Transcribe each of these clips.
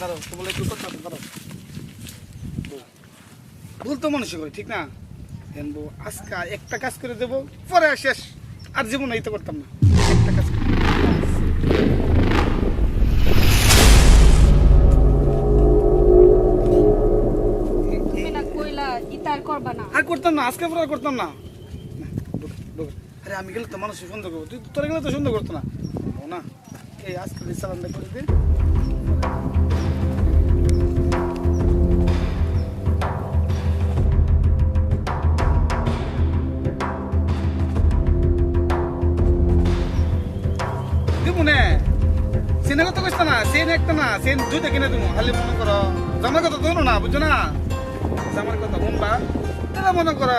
দাঁড়াও তো বলে একটু দাঁড়াও। ভুল তো মানুষ করে ঠিক না? আজকে একটা কাজ করে দেবো পরে আর শেষ। আর জীবন এই তো করতাম না। একটা কাজ করে আর করতাম না আজকে পরে আর করতাম না। আরে আমি গেলে তো মানুষ সুন্দর করব। তুই তোরা গেলে তো সুন্দর করতো না। ও না। এই আজকে সালামটা করে দিন দিব নে সেনে কথা কইছ না সেন একটা না সেন দুইটা কিনে দিব খালি মনে করো জামার কথা ধরো না বুঝছ না? জামার কথা শুনবা তারা মনে করা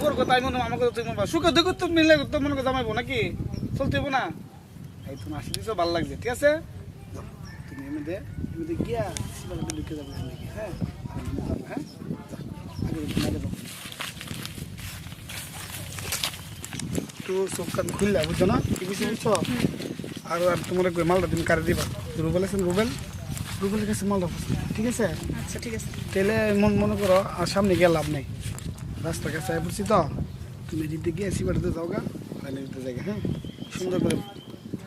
তোর কথা মনে আমার কথা তুই মনে সুখে দুঃখ তো মিলে তো মনে করে জামাইবো নাকি? চলতে না? এই তুমি আসি দিছো ভালো লাগছে, ঠিক আছে? তুমি এমনিতে এমনিতে গিয়া ঢুকে যাবে হ্যাঁ। একটু চোখ কান খুললা বুঝছ না? কি বুঝছ আর আর তোমার মালটা তুমি কারে দিবা? রুবেল আছেন রুবেল? রুবেলের কাছে মালটা ঠিক আছে? আচ্ছা ঠিক আছে। তাহলে মন মনে করো আর সামনে গিয়ে লাভ নেই। রাস্তার কাছে আয় পড়ছি তো। তুমি দিতে গিয়ে সিবাড়িতে যাও গা। তাহলে দিতে যাই হ্যাঁ? সুন্দর করে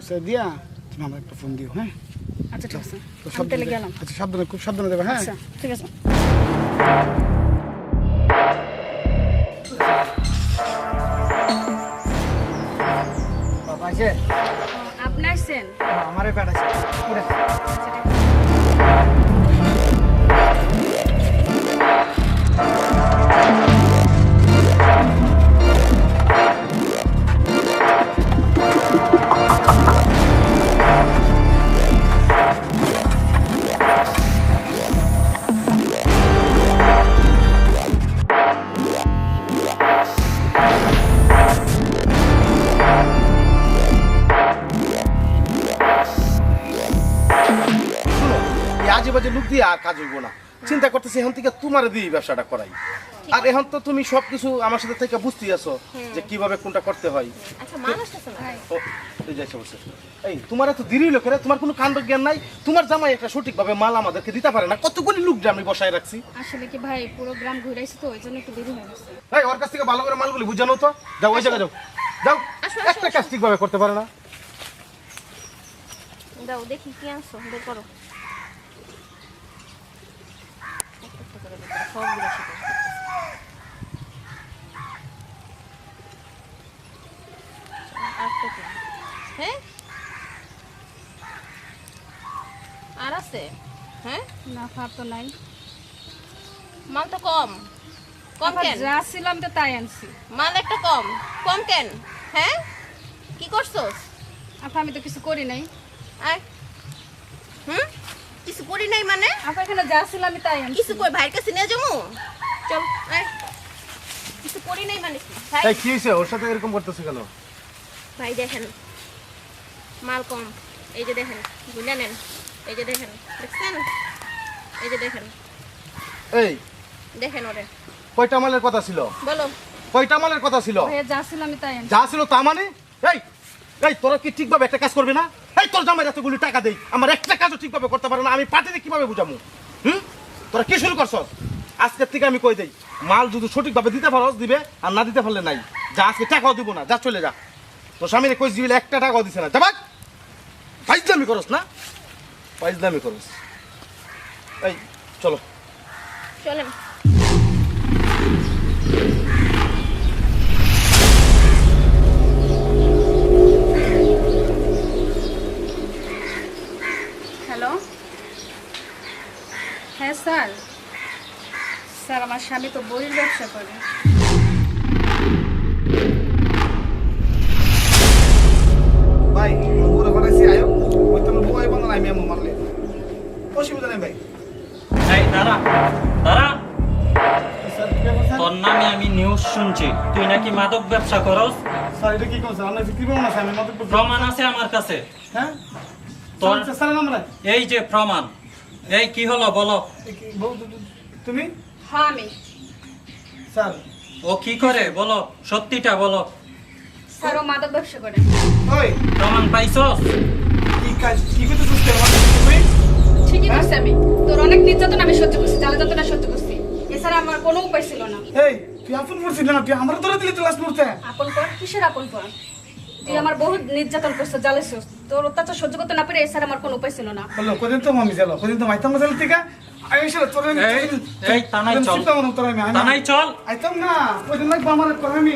সে দিয়া তুমি আমার একটা ফোন দিও হ্যাঁ? আচ্ছা ঠিক আছে। তো সাবধানে গেলাম। আচ্ছা সাবধানে খুব সাবধানে দেবে হ্যাঁ? আচ্ছা ঠিক আছে। বাবা আছে আপনি আসছেন আমারে প্যাড আছে। শুনো এই আজে বাজে লোক দিয়ে আর কাজ হইব না। চিন্তা করতেছি এখন থেকে তোমার দিয়ে ব্যবসাটা করাই। আর এখন তো তুমি সবকিছু আমার সাথে থেকে বুঝতেই আছো যে কীভাবে কোনটা করতে হয়। আচ্ছা এই এই তোমার এত দেরি লোকেরা তোমার কোনো কাণ্ড জ্ঞান নাই? তোমার জামাই একটা সঠিকভাবে মাল আমাদেরকে দিতে পারে না। কতগুলি লোক যে আমি বসায় রাখছি? আসলে কি ভাই পুরো গ্রাম ঘুরাইছি তো ওই জন্য একটু দেরি হয়ে গেছে। এই ওর কাছ থেকে ভালো করে মালগুলি বুঝানো তো। যাও ওই জায়গায় যাও। যাও একটা কাজ ঠিকভাবে করতে পারে না। দাও দেখি কি আনছো বের করো। সবগুলো? হ্যাঁ? আর আছে? হ্যাঁ? না ফার তো নাই। মাল তো কম। কম কেন? যা ছিল আমি তো তাই আনছি। মাল একটা কম। কম কেন? হ্যাঁ? কি করছোস? আপা আমি তো কিছু করি নাই। আয়। হুম? কিছু করি নাই মানে? আপা এখানে যা ছিল আমি তাই কিছু কই ভাইয়ের কাছে নিয়ে যাব? চল আয়। কিছু করি নাই মানে কি? ভাই এই কি হয়েছে ওর সাথে এরকম করতেছে কেন? ভাই দেখেন। মাল কম। এই যে দেখেন বুঝলে নেন এই যে দেখেন দেখছেন? এই যে দেখেন। এই। দেখেন ওরে। কয়টা মালের কথা ছিল? বলো। কয়টা মালের কথা ছিল? যা ছিল আমি তাই যা ছিল তা মানে? এই এই তোরা কি ঠিকভাবে একটা কাজ করবে না? এই তোর জামাই এতগুলি টাকা দেই, আমার একটা কাজও ঠিকভাবে করতে পারে না, আমি পার্টিতে কীভাবে বুঝামু? হুম? তোরা কি শুরু করছস? আজকের থেকে আমি কই দেই, মাল যদি সঠিকভাবে দিতে পারস দিবে, আর না দিতে পারলে নাই। যা আজকে টাকাও দিব না, যা চলে যা। তোর স্বামীরে কই দিবি, একটা টাকাও দিছে না। যাবা ফাইজলামি করস না? ফাইজলামি করস। এই, চলো। চলেন। স্যার স্যার আমার স্বামী তো বইয়ের ব্যবসা করে। ভাই পুরো বানাইছি আয়ো ওই তোমার বউ আইব না আমি আমার মারলে। অসুবিধা নেই ভাই। এই দাঁড়া দাঁড়া? তোর নামে আমি নিউজ শুনছি। তুই নাকি মাদক ব্যবসা করস? স্যার এটা কি বিক্রি করব না আমি প্রমাণ আছে আমার কাছে। হ্যাঁ? তোর- স্যার, এই যে প্রমাণ। এই কি হলো বলো। তুমি? হ্যাঁ আমি। স্যার। ও কি করে? বলো সত্যিটা বলো। স্যার ও মাদক ব্যবসা করে। ওই। প্রমাণ পাইছো? কি কাজ কি করতে বুঝতে তুমি? ঠিকই হ্যাঁ? বলছি আমি। তোর অনেক নির্যাতন আমি সহ্য করছি জ্বালা যন্ত্রণা সহ্য করছি। এছাড়া আমার কোনো উপায় ছিল না। এই তুই আপন করছিস না তুই আমার ধরে দিলি তো লাস্ট মুহূর্তে। আপন কর? কিসের আপন কর? তুই আমার বহুত নির্যাতন করছ জ্বালাইছিস। তোর অত্যাচার সহ্য করতে না পেরে এছাড়া আমার কোনো উপায় ছিল না। বলল কদিন তো মামি গেল কদিন তো মাইতাম গেল থেকে? এসে তোর এই, এই, তানাই চল। তোর আমি আমি- তানাই চল। আইতাম না কদিন লাগবে আমার কর আমি?